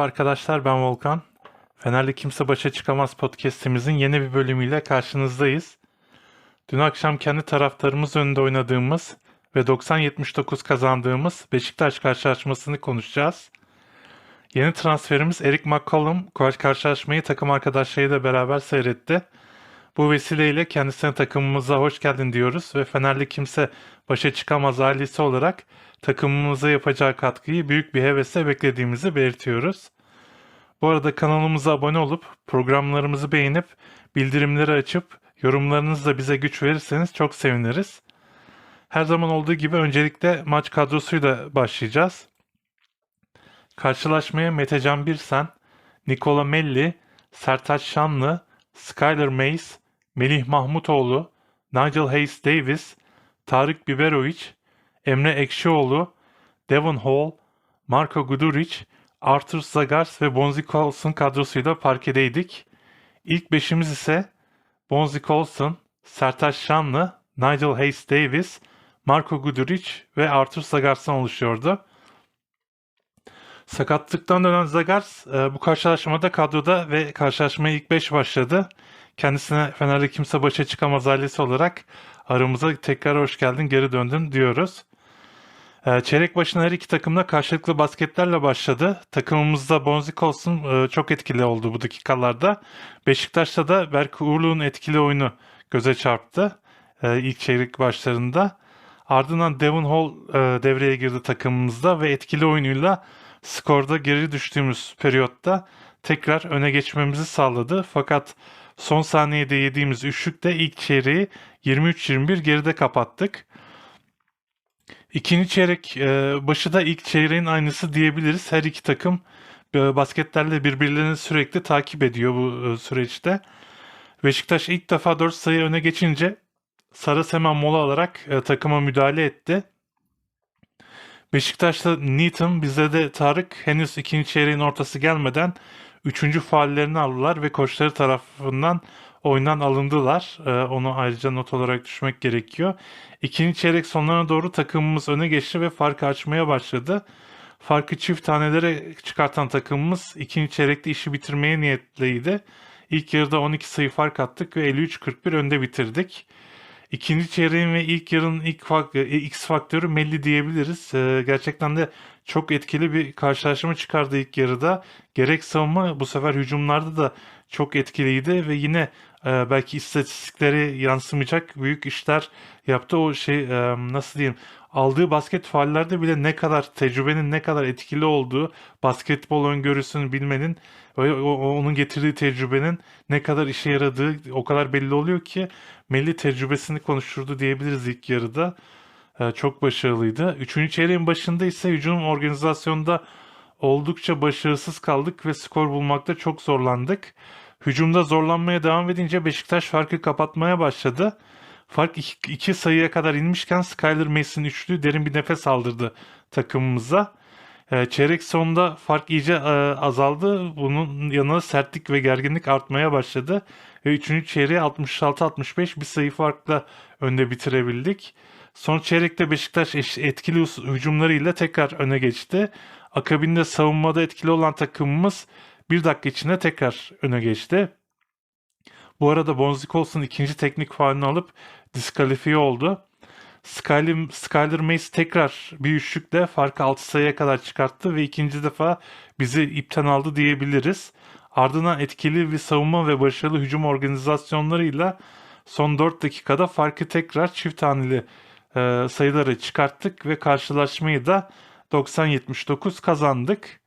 Merhaba arkadaşlar ben Volkan. Fenerli Kimse Başa Çıkamaz podcastimizin yeni bir bölümüyle karşınızdayız. Dün akşam kendi taraftarımız önünde oynadığımız ve 90-79 kazandığımız Beşiktaş karşılaşmasını konuşacağız. Yeni transferimiz Eric McCollum karşılaşmayı takım arkadaşlarıyla beraber seyretti. Bu vesileyle kendisine takımımıza hoş geldin diyoruz ve Fenerli Kimse Başa Çıkamaz ailesi olarak takımımıza yapacağı katkıyı büyük bir hevesle beklediğimizi belirtiyoruz. Bu arada kanalımıza abone olup programlarımızı beğenip bildirimleri açıp yorumlarınızla bize güç verirseniz çok seviniriz. Her zaman olduğu gibi öncelikle maç kadrosuyla başlayacağız. Karşılaşmaya Metecan Birsen, Nikola Melli, Sertaç Şanlı, Skyler Mays, Melih Mahmutoğlu, Nigel Hayes Davis, Tarık Biberovic, Emre Ekşioğlu, Devon Hall, Marco Guduric, Arthur Zagars ve Bonzi Colson kadrosuyla parkedeydik. İlk beşimiz ise Bonzi Colson, Sertaç Şanlı, Nigel Hayes Davis, Marco Guduric ve Arthur Zagars'tan oluşuyordu. Sakatlıktan dönen Zagars e, bu karşılaşmada kadroda ve karşılaşmaya ilk 5 başladı. Kendisine Fenerli kimse başa çıkamaz ailesi olarak aramıza tekrar hoş geldin geri döndün diyoruz. E, çeyrek başına her iki takımda karşılıklı basketlerle başladı. Takımımızda Bonzi Colson e, çok etkili oldu bu dakikalarda. Beşiktaş'ta da Berk Uğurlu'nun etkili oyunu göze çarptı e, ilk çeyrek başlarında. Ardından Devon Hall e, devreye girdi takımımızda ve etkili oyunuyla skorda geri düştüğümüz periyotta tekrar öne geçmemizi sağladı. Fakat son saniyede yediğimiz üçlükte ilk çeyreği 23-21 geride kapattık. İkinci çeyrek e, başı da ilk çeyreğin aynısı diyebiliriz. Her iki takım e, basketlerle birbirlerini sürekli takip ediyor bu e, süreçte. Beşiktaş ilk defa 4 sayı öne geçince Saras hemen mola alarak takıma müdahale etti. Beşiktaş'ta Needham, bizde de Tarık henüz ikinci çeyreğin ortası gelmeden üçüncü faallerini aldılar ve koçları tarafından oyundan alındılar. Ee, onu ayrıca not olarak düşmek gerekiyor. İkinci çeyrek sonlarına doğru takımımız öne geçti ve farkı açmaya başladı. Farkı çift tanelere çıkartan takımımız ikinci çeyrekte işi bitirmeye niyetliydi. İlk yarıda 12 sayı fark attık ve 53-41 önde bitirdik. İkinci çeyreğin ve ilk yarının ilk fak- e, X faktörü Melli diyebiliriz. Ee, gerçekten de çok etkili bir karşılaşma çıkardı ilk yarıda. Gerek savunma bu sefer hücumlarda da çok etkiliydi ve yine e, belki istatistikleri yansımayacak büyük işler yaptı. O şey e, nasıl diyeyim aldığı basket faallerde bile ne kadar tecrübenin ne kadar etkili olduğu basketbol öngörüsünü bilmenin onun getirdiği tecrübenin ne kadar işe yaradığı o kadar belli oluyor ki Melli tecrübesini konuşturdu diyebiliriz ilk yarıda. Ee, çok başarılıydı. Üçüncü çeyreğin başında ise hücum organizasyonda oldukça başarısız kaldık ve skor bulmakta çok zorlandık. Hücumda zorlanmaya devam edince Beşiktaş farkı kapatmaya başladı. Fark iki, iki sayıya kadar inmişken Skyler Mason üçlü derin bir nefes aldırdı takımımıza. Ee, çeyrek sonunda fark iyice e, azaldı. Bunun yanına sertlik ve gerginlik artmaya başladı. Ve 3. çeyreği 66-65 bir sayı farkla önde bitirebildik. Son çeyrekte Beşiktaş eş- etkili hücumlarıyla tekrar öne geçti. Akabinde savunmada etkili olan takımımız bir dakika içinde tekrar öne geçti. Bu arada Bonzi Colson ikinci teknik faalini alıp diskalifiye oldu. Skyler, Skyler Mace tekrar bir üçlükle farkı 6 sayıya kadar çıkarttı ve ikinci defa bizi ipten aldı diyebiliriz. Ardından etkili bir savunma ve başarılı hücum organizasyonlarıyla son 4 dakikada farkı tekrar çift haneli e, sayıları çıkarttık ve karşılaşmayı da 90-79 kazandık.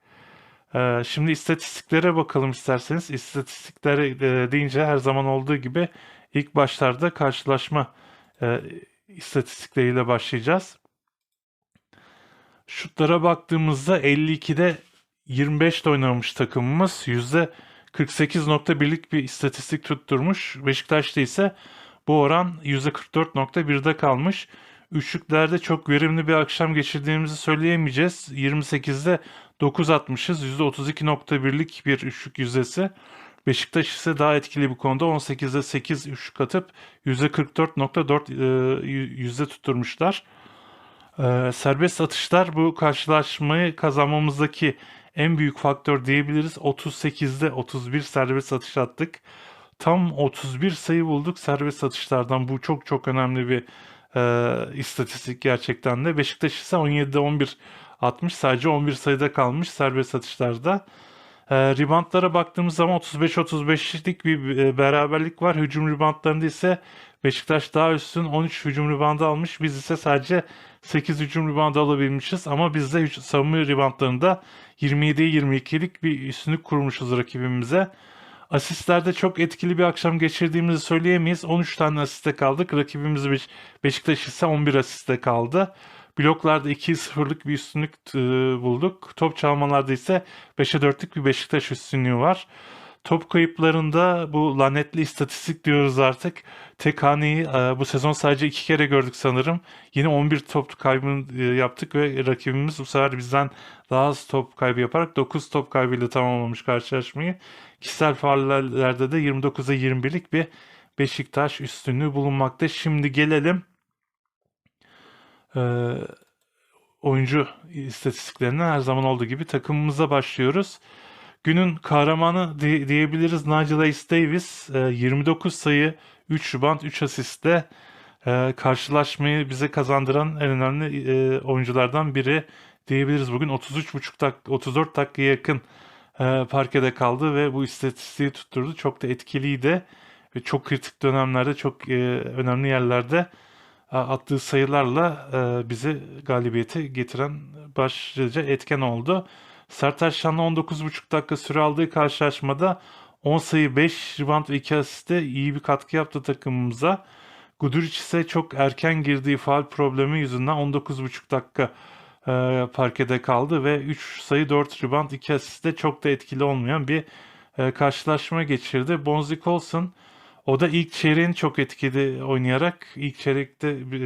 E, şimdi istatistiklere bakalım isterseniz. İstatistiklere e, deyince her zaman olduğu gibi ilk başlarda karşılaşma e, istatistikleriyle başlayacağız. Şutlara baktığımızda 52'de 25 de oynamış takımımız. %48.1'lik bir istatistik tutturmuş. Beşiktaş'ta ise bu oran %44.1'de kalmış. Üçlüklerde çok verimli bir akşam geçirdiğimizi söyleyemeyeceğiz. 28'de 9 atmışız. %32.1'lik bir üçlük yüzdesi. Beşiktaş ise daha etkili bir konuda 18'de 8 üçlük atıp %44.4 e, yüzde tutturmuşlar. E, serbest atışlar bu karşılaşmayı kazanmamızdaki en büyük faktör diyebiliriz. 38'de 31 serbest atış attık. Tam 31 sayı bulduk serbest atışlardan. Bu çok çok önemli bir e, istatistik gerçekten de. Beşiktaş ise 17'de 11 atmış. Sadece 11 sayıda kalmış serbest atışlarda. E, reboundlara baktığımız zaman 35-35'lik bir e, beraberlik var. Hücum reboundlarında ise Beşiktaş daha üstün 13 hücum reboundu almış. Biz ise sadece 8 hücum reboundu alabilmişiz. Ama biz de savunma reboundlarında 27'ye 22'lik bir üstünlük kurmuşuz rakibimize. Asistlerde çok etkili bir akşam geçirdiğimizi söyleyemeyiz. 13 tane asiste kaldık. Rakibimiz Beş- Beşiktaş ise 11 asiste kaldı. Bloklarda 2-0'lık bir üstünlük e, bulduk. Top çalmalarda ise 5'e 4'lük bir Beşiktaş üstünlüğü var. Top kayıplarında bu lanetli istatistik diyoruz artık. Tek haneyi e, bu sezon sadece iki kere gördük sanırım. Yine 11 top kaybı e, yaptık ve rakibimiz bu sefer bizden daha az top kaybı yaparak 9 top kaybıyla tamamlamış karşılaşmayı. Kişisel faallerde de 29'a 21'lik bir Beşiktaş üstünlüğü bulunmakta. Şimdi gelelim e, oyuncu istatistiklerine her zaman olduğu gibi takımımıza başlıyoruz. Günün kahramanı di- diyebiliriz Nigel Ace Davis. E, 29 sayı, 3 rebound, 3 asistle e, karşılaşmayı bize kazandıran en önemli e, oyunculardan biri diyebiliriz. Bugün 33,5 dakika, 34 dakikaya yakın e, parkede kaldı ve bu istatistiği tutturdu. Çok da etkiliydi ve çok kritik dönemlerde, çok e, önemli yerlerde attığı sayılarla e, bizi galibiyete getiren başlıca etken oldu. Sertaç Şan'la 19,5 dakika süre aldığı karşılaşmada 10 sayı 5 rebound ve 2 asiste iyi bir katkı yaptı takımımıza. Guduric ise çok erken girdiği faal problemi yüzünden 19,5 dakika e, parkede kaldı ve 3 sayı 4 rebound 2 asiste çok da etkili olmayan bir e, karşılaşma geçirdi. Bonzi Colson o da ilk çeyreğini çok etkili oynayarak ilk çeyrekte e,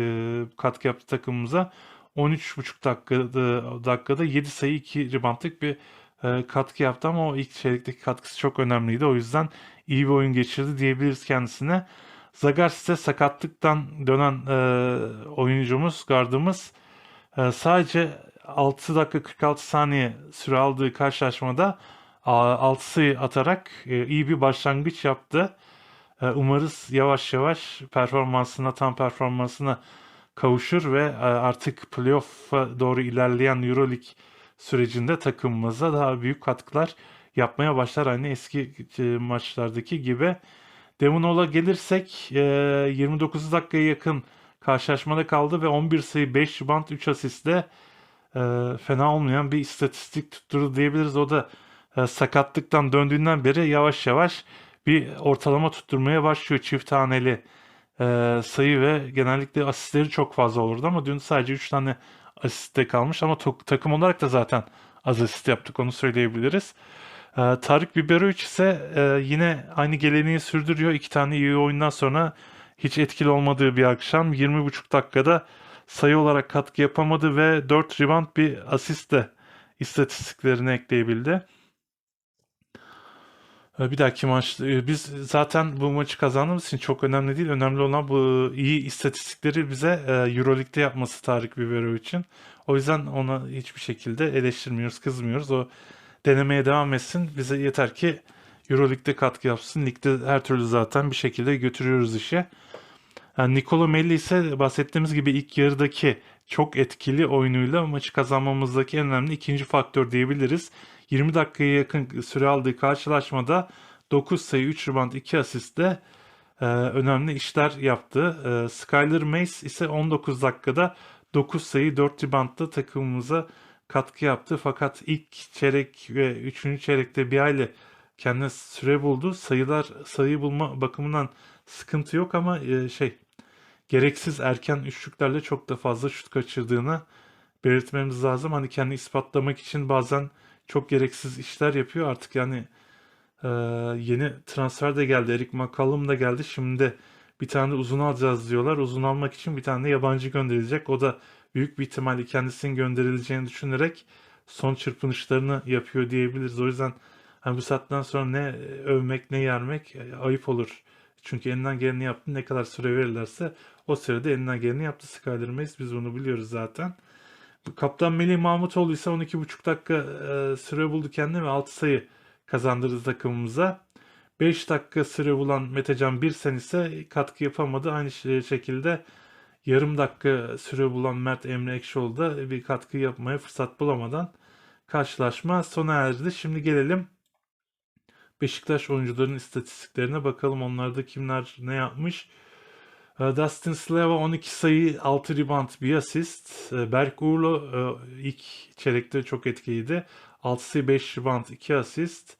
katkı yaptı takımımıza. 13,5 dakikada, dakikada 7 sayı 2 reboundlık bir e, katkı yaptı ama o ilk çeyrekteki katkısı çok önemliydi. O yüzden iyi bir oyun geçirdi diyebiliriz kendisine. Zagaris ise sakatlıktan dönen e, oyuncumuz, gardımız e, sadece 6 dakika 46 saniye süre aldığı karşılaşmada 6 sayı atarak e, iyi bir başlangıç yaptı. E, Umarız yavaş yavaş performansına, tam performansına kavuşur ve e, artık playoff'a doğru ilerleyen EuroLeague sürecinde takımımıza daha büyük katkılar yapmaya başlar. Aynı eski e, maçlardaki gibi. Demonol'a gelirsek e, 29 dakikaya yakın karşılaşmada kaldı ve 11 sayı 5 rebound 3 asistle e, fena olmayan bir istatistik tutturdu diyebiliriz. O da e, sakatlıktan döndüğünden beri yavaş yavaş bir ortalama tutturmaya başlıyor. Çift taneli e, sayı ve genellikle asistleri çok fazla olurdu ama dün sadece 3 tane asiste kalmış ama takım olarak da zaten az asist yaptık onu söyleyebiliriz. E, Tarık Biberovic ise e, yine aynı geleneği sürdürüyor. İki tane iyi oyundan sonra hiç etkili olmadığı bir akşam 20,5 dakikada sayı olarak katkı yapamadı ve 4 rebound bir asist de istatistiklerine ekleyebildi. E, Bir dahaki maç e, biz zaten bu maçı kazandığımız için çok önemli değil. Önemli olan bu iyi istatistikleri bize e, EuroLeague'de yapması Tarık Biberovic'in. O yüzden ona hiçbir şekilde eleştirmiyoruz, kızmıyoruz. O denemeye devam etsin. Bize yeter ki EuroLeague'de katkı yapsın. Ligde her türlü zaten bir şekilde götürüyoruz işi. Yani Nikola Melli ise bahsettiğimiz gibi ilk yarıdaki çok etkili oyunuyla maçı kazanmamızdaki en önemli ikinci faktör diyebiliriz. 20 dakikaya yakın süre aldığı karşılaşmada 9 sayı 3 rebound 2 asistle e, önemli işler yaptı. E, Skyler Mace ise 19 dakikada 9 sayı 4 reboundla takımımıza katkı yaptı. Fakat ilk çeyrek ve 3. çeyrekte bir aile kendine süre buldu. Sayılar sayı bulma bakımından sıkıntı yok ama e, şey gereksiz erken üçlüklerle çok da fazla şut kaçırdığını belirtmemiz lazım. Hani kendini ispatlamak için bazen çok gereksiz işler yapıyor. Artık yani e, yeni transfer de geldi. Eric McCollum da geldi. Şimdi bir tane uzun alacağız diyorlar. Uzun almak için bir tane de yabancı gönderilecek. O da büyük bir ihtimalle kendisinin gönderileceğini düşünerek son çırpınışlarını yapıyor diyebiliriz. O yüzden hani bu saatten sonra ne övmek ne yermek e, ayıp olur. Çünkü elinden geleni yaptı. Ne kadar süre verirlerse o sürede elinden geleni yaptı Skyler Mace. Biz bunu biliyoruz zaten. Kaptan Melih Mahmutoğlu ise 12,5 dakika e, süre buldu kendine ve 6 sayı kazandırdı takımımıza. 5 dakika süre bulan Metecan Birsen ise katkı yapamadı. Aynı şekilde yarım dakika süre bulan Mert Emre Ekşioğlu da bir katkı yapmaya fırsat bulamadan karşılaşma sona erdi. Şimdi gelelim Beşiktaş oyuncuların istatistiklerine bakalım. Onlarda kimler ne yapmış. E, Dustin Slava 12 sayı, 6 rebound, 1 asist. E, Berk Uğurlu e, ilk çeyrekte çok etkiliydi. 6 sayı, 5 rebound, 2 asist.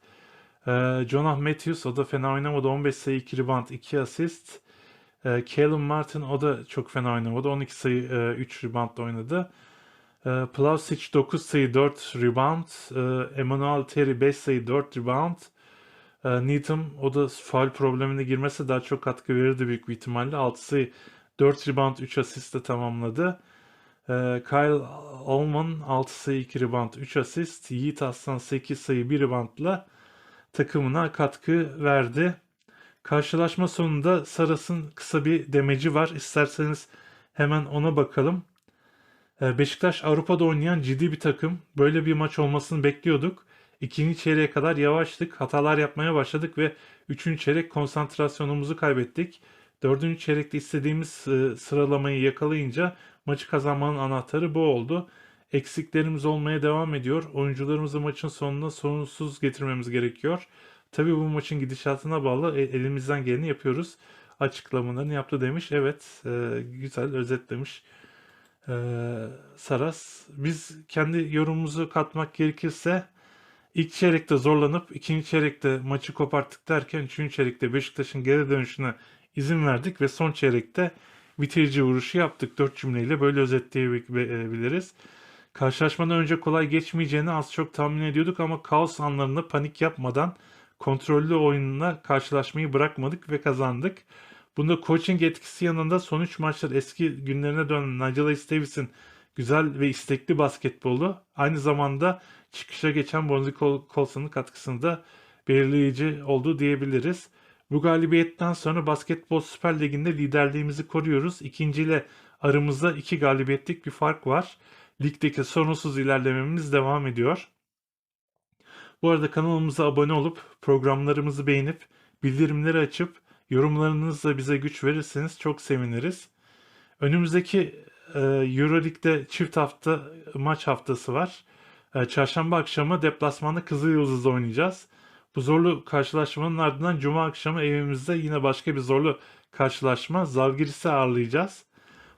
E, Jonah Matthews o da fena oynamadı. 15 sayı, 2 rebound, 2 asist. E, Caleb Martin o da çok fena oynamadı. 12 sayı, e, 3 rebound oynadı. E, Plavsic 9 sayı, 4 rebound. E, Emmanuel Terry 5 sayı, 4 rebound. E, Needham o da faul problemine girmese daha çok katkı verirdi büyük bir ihtimalle. 6 sayı 4 rebound 3 asistle tamamladı. E, Kyle Allman 6 sayı 2 rebound 3 asist. Yiğit Aslan 8 sayı 1 reboundla takımına katkı verdi. Karşılaşma sonunda Saras'ın kısa bir demeci var. İsterseniz hemen ona bakalım. Ee, Beşiktaş Avrupa'da oynayan ciddi bir takım. Böyle bir maç olmasını bekliyorduk. İkinci çeyreğe kadar yavaştık. Hatalar yapmaya başladık ve üçüncü çeyrek konsantrasyonumuzu kaybettik. Dördüncü çeyrekte istediğimiz e, sıralamayı yakalayınca maçı kazanmanın anahtarı bu oldu. Eksiklerimiz olmaya devam ediyor. Oyuncularımızı maçın sonunda sorunsuz getirmemiz gerekiyor. Tabii bu maçın gidişatına bağlı e, elimizden geleni yapıyoruz. Açıklamalarını yaptı demiş. Evet, e, güzel özetlemiş. Saras. Biz kendi yorumumuzu katmak gerekirse ilk çeyrekte zorlanıp ikinci çeyrekte maçı koparttık derken üçüncü çeyrekte Beşiktaş'ın geri dönüşüne izin verdik ve son çeyrekte bitirici vuruşu yaptık. Dört cümleyle böyle özetleyebiliriz. Karşılaşmadan önce kolay geçmeyeceğini az çok tahmin ediyorduk ama kaos anlarında panik yapmadan kontrollü oyunla karşılaşmayı bırakmadık ve kazandık. Bunda coaching etkisi yanında son 3 maçlar eski günlerine dönen Nigel Davis'in güzel ve istekli basketbolu aynı zamanda çıkışa geçen Bonzi Col- Colson'un katkısını da belirleyici oldu diyebiliriz. Bu galibiyetten sonra Basketbol Süper Ligi'nde liderliğimizi koruyoruz. İkinciyle aramızda iki galibiyetlik bir fark var. Ligdeki sorunsuz ilerlememiz devam ediyor. Bu arada kanalımıza abone olup programlarımızı beğenip bildirimleri açıp yorumlarınızla bize güç verirseniz çok seviniriz. Önümüzdeki e, Euroleague'de çift hafta maç haftası var. E, çarşamba akşamı deplasmanda Kızılyıldız'da oynayacağız. Bu zorlu karşılaşmanın ardından Cuma akşamı evimizde yine başka bir zorlu karşılaşma Zalgiris'i ağırlayacağız.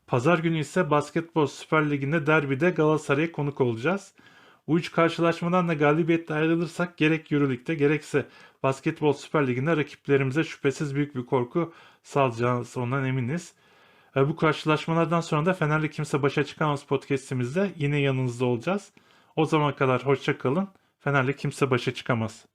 Pazar günü ise Basketbol Süper Ligi'nde derbide Galatasaray'a konuk olacağız. Bu üç karşılaşmadan da galibiyetle ayrılırsak gerek Euroleague'de gerekse Basketbol Süper Ligi'nde rakiplerimize şüphesiz büyük bir korku sağlayacağız ondan eminiz. E, Bu karşılaşmalardan sonra da Fener'le Kimse Başa Çıkamaz podcastimizde yine yanınızda olacağız. O zamana kadar hoşça kalın. Fener'le Kimse Başa Çıkamaz.